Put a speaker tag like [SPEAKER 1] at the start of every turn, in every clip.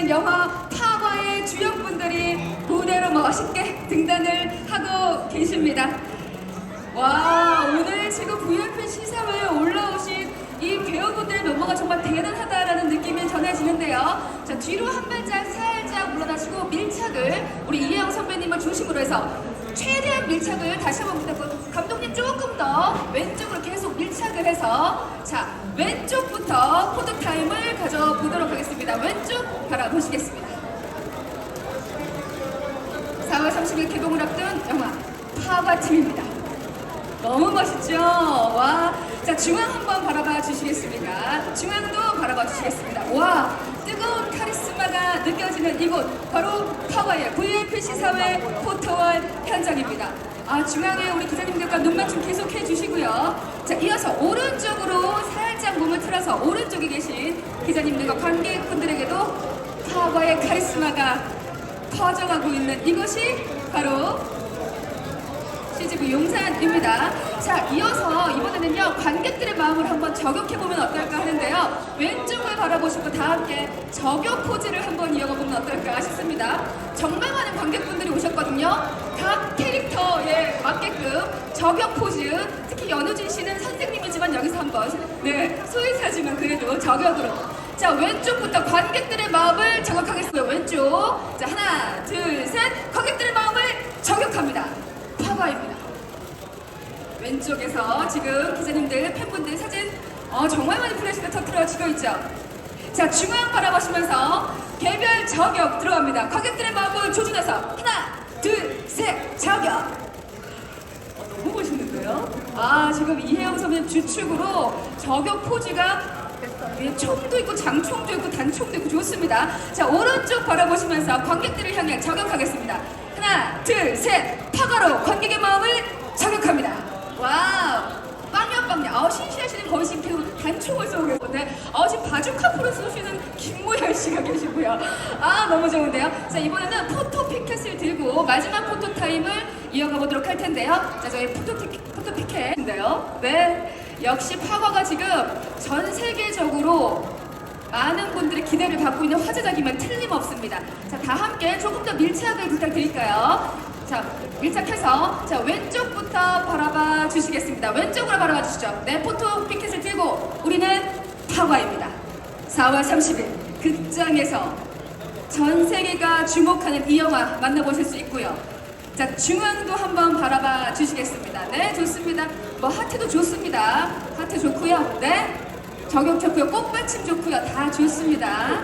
[SPEAKER 1] 있는 영화 파과의 주연분들이 무대로 멋있게 등단을 하고 계십니다. 와 오늘 지금 VIP 시사회에 올라오신 이 배우분들의 면모가 정말 대단하다라는 느낌이 전해지는데요. 자 뒤로 한 발짝 살짝 물러나시고 밀착을 우리 이혜영 선배님을 중심으로 해서 최대한 밀착을 다시 한번 부탁드리고 감독 님 조금 더 왼쪽으로 계속 밀착을 해서 자 왼쪽부터 포토 타임을 가져보도록 하겠습니다. 왼쪽 바라보시겠습니다. 4월 30일 개봉을 앞둔 영화 파과팀입니다. 너무 멋있죠? 와. 자, 중앙 한번 바라봐 주시겠습니다. 중앙도 바라봐 주시겠습니다. 와. 뜨거운 카리스마가 느껴지는 이곳. 바로 파와의 VIP 시사회 포토원 현장입니다. 아, 중앙에 우리 기자님들과 눈맞춤 계속 해주시고요. 자, 이어서 오른쪽으로 살짝 몸을 틀어서 오른쪽에 계신 기자님들과 관객분들에게도 파와의 카리스마가 퍼져가고 있는 이것이 바로 CGV 용산입니다. 자, 이어서 이번에는요, 관객들의 마음을 한번 저격해보면 어떨까 하는데요. 왼쪽을 바라보시고 다 함께 저격 포즈를 한번 이어가보면 어떨까 싶습니다. 정말 많은 관객분들이 오셨거든요. 각 캐릭터에 맞게끔 저격 포즈, 특히 연우진 씨는 선생님이지만 여기서 한번, 네, 소위사지만 그래도 저격으로. 자, 왼쪽부터 관객들의 마음을 저격하겠습니다. 왼쪽. 자, 하나, 둘, 셋. 관객들의 마음을 저격합니다. 파과입니다. 왼쪽에서 지금 기자님들, 팬분들 사진 어, 정말 많이 플래시가 터트려지고 있죠. 자, 중앙 바라보시면서 개별 저격 들어갑니다. 관객들의 마음을 조준해서 하나, 둘, 셋, 저격. 너무 멋있는데요? 아, 지금 이혜영 선배님 주축으로 저격 포즈가 예, 총도 있고 장총도 있고 단총도 있고 좋습니다. 자, 오른쪽 바라보시면서 관객들을 향해 저격하겠습니다. 하나, 둘, 셋. 파가로 관객의 마음을 저격합니다. 와우. 빵야 빵야. 아, 신시하시는 거의 지금 계속 단총을 쏘고 계신데, 아, 지금 바주카 프로 쏘시는 김무열 씨가 계시고요. 아, 너무 좋은데요. 자, 이번에는 포토 들고 마지막 포토 타임을 이어가 보도록 할 텐데요. 자, 저희 포토, 피, 포토 피켓인데요. 네. 역시 파과가 지금 전 세계적으로 많은 분들의 기대를 받고 있는 화제작이면 틀림없습니다. 자, 다 함께 조금 더 밀착을 부탁드릴까요? 자, 밀착해서 자 왼쪽부터 바라봐 주시겠습니다. 왼쪽으로 바라봐 주시죠. 네, 포토 피켓을 들고 우리는 파과입니다. 4월 30일 극장에서 전 세계가 주목하는 이 영화 만나보실 수 있고요. 자, 중앙도 한번 바라봐 주시겠습니다. 네, 좋습니다. 뭐 하트도 좋습니다. 하트 좋고요. 네, 저격 좋고요. 꽃받침 좋고요. 다 좋습니다.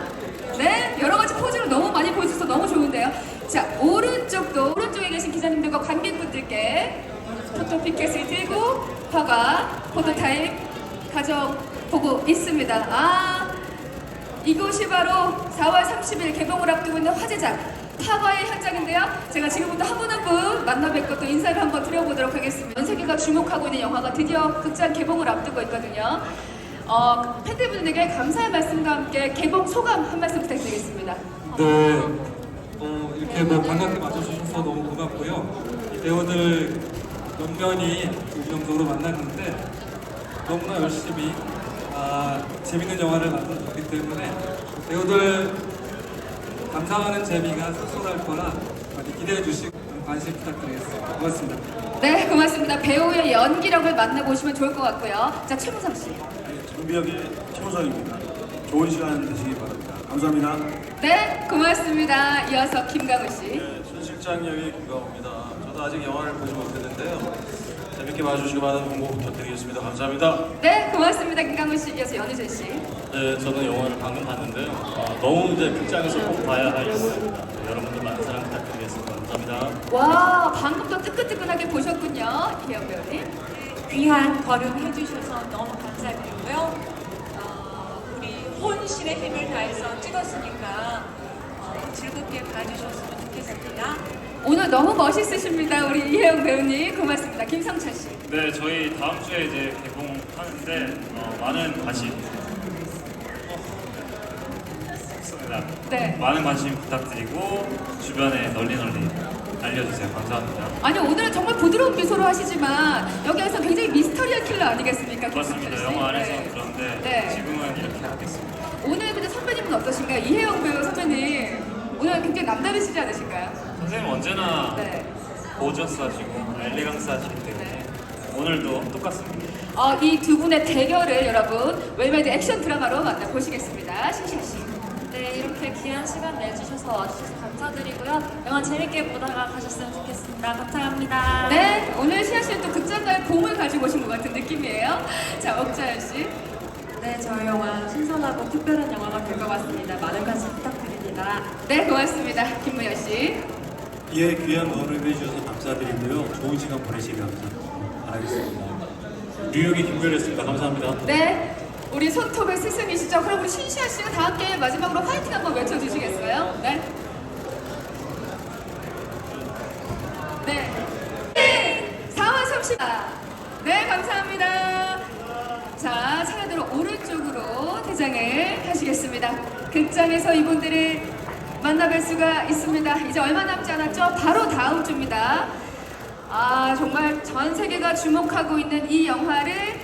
[SPEAKER 1] 네, 여러 가지 포즈를 너무 많이 보여주셔서 너무 좋은데요. 자, 오른쪽도 오른쪽에 계신 기자님들과 관객분들께 포토 피켓을 들고 허가 포토타임 가져보고 있습니다. 아, 이곳이 바로 4월 30일 개봉을 앞두고 있는 화제작 파과의 현장인데요. 제가 지금부터 한 분 한 분 만나 뵙고 또 인사를 한번 드려보도록 하겠습니다. 전 세계가 주목하고 있는 영화가 드디어 극장 개봉을 앞두고 있거든요. 어, 팬들분들에게 감사의 말씀과 함께 개봉 소감 한 말씀 부탁드리겠습니다.
[SPEAKER 2] 네, 어, 이렇게 뭐 반갑게 맞아주셔서 너무 고맙고요. 이 배우들 연면이 우정적으로 만났는데 너무나 열심히 아, 재밌는 영화를 만들었기 때문에 배우들 감상하는 재미가 쏠쏠할 거라 많이 기대해 주시고 관심 부탁드리겠습니다. 고맙습니다.
[SPEAKER 1] 네, 고맙습니다. 배우의 연기력을 만나보시면 좋을 것 같고요. 자, 최무성 씨.
[SPEAKER 3] 정비역의 최호성입니다. 좋은 시간 되시기 바랍니다. 감사합니다.
[SPEAKER 1] 네, 고맙습니다. 이어서 김강우 씨.
[SPEAKER 4] 네, 손 실장 역의 김강호입니다. 저도 아직 영화를 보지 못했는데요. 재밌게 봐주시고 많은 홍보 부탁드리겠습니다. 감사합니다.
[SPEAKER 1] 네, 고맙습니다. 김강우 씨. 이어서 연희재 씨.
[SPEAKER 5] 네, 저는 영화를 방금 봤는데요. 어, 너무 이제 극장에서 꼭 봐야 할 영화입니다. 네, 여러분들 많은 사랑 부탁드리겠습니다. 감사합니다.
[SPEAKER 1] 와, 방금 또 뜨끈뜨끈하게 보셨군요. 이혜영 배우님.
[SPEAKER 6] 귀한 걸음 해주셔서 너무 감사드리고요. 어, 우리 혼신의 힘을 다해서 찍었으니까 어, 즐겁게 봐주셨으면 좋겠습니다.
[SPEAKER 1] 오늘 너무 멋있으십니다. 우리 이혜영 배우님. 고맙습니다. 김성철 씨.
[SPEAKER 5] 네, 저희 다음 주에 이제 개봉하는데 어, 많은 관심 좋습니다.
[SPEAKER 1] 네.
[SPEAKER 5] 많은 관심 부탁드리고 주변에 널리 널리 알려주세요. 감사합니다.
[SPEAKER 1] 아니, 오늘은 정말 부드러운 미소로 하시지만 여기에서 굉장히 미스터리한 킬러 아니겠습니까? 김성철
[SPEAKER 5] 맞습니다.
[SPEAKER 1] 씨?
[SPEAKER 5] 영화 안에서
[SPEAKER 1] 네.
[SPEAKER 5] 그런데
[SPEAKER 1] 네.
[SPEAKER 5] 지금은 이렇게 하겠습니다.
[SPEAKER 1] 오늘 근데 선배님은 어떠신가요? 이혜영 배우 선배님 오늘 굉장히 남다르시지 않으실까요?
[SPEAKER 5] 선생님 언제나
[SPEAKER 1] 네.
[SPEAKER 5] 고저스 하시고 엘레강스 하시기 때문에 오늘도 똑같습니다.
[SPEAKER 1] 어, 이 두 분의 대결을 여러분 웰메드 액션 드라마로 만나보시겠습니다. 신시아 씨.
[SPEAKER 7] 네, 이렇게 귀한 시간 내주셔서 와주셔서 감사드리고요. 영화 재밌게 보다가 가셨으면 좋겠습니다. 감사합니다.
[SPEAKER 1] 네, 오늘 시아 씨는 또 극장가의 봄을 가지고 오신 것 같은 느낌이에요. 자, 옥자연 씨.
[SPEAKER 7] 네, 저희 영화 신선하고 특별한 영화가 될 것 같습니다. 많은 관심 부탁드립니다.
[SPEAKER 1] 네, 고맙습니다. 김무현 씨.
[SPEAKER 8] 예, 귀한 거를 해주셔서 감사드리고요. 좋은 시간 보내시면 바라겠습니다. 뉴욕의 김별이었습니다. 감사합니다.
[SPEAKER 1] 네, 우리 손톱의 스승이시죠? 그럼 우리 신시아 씨가 다 함께 마지막으로 화이팅 한번 외쳐주시겠어요? 네. 네. 네, 4월 30일. 네, 감사합니다. 자, 차례대로 오른쪽으로 대장을. 극장에서 이분들을 만나뵐 수가 있습니다. 이제 얼마 남지 않았죠? 바로 다음 주입니다. 아, 정말 전 세계가 주목하고 있는 이 영화를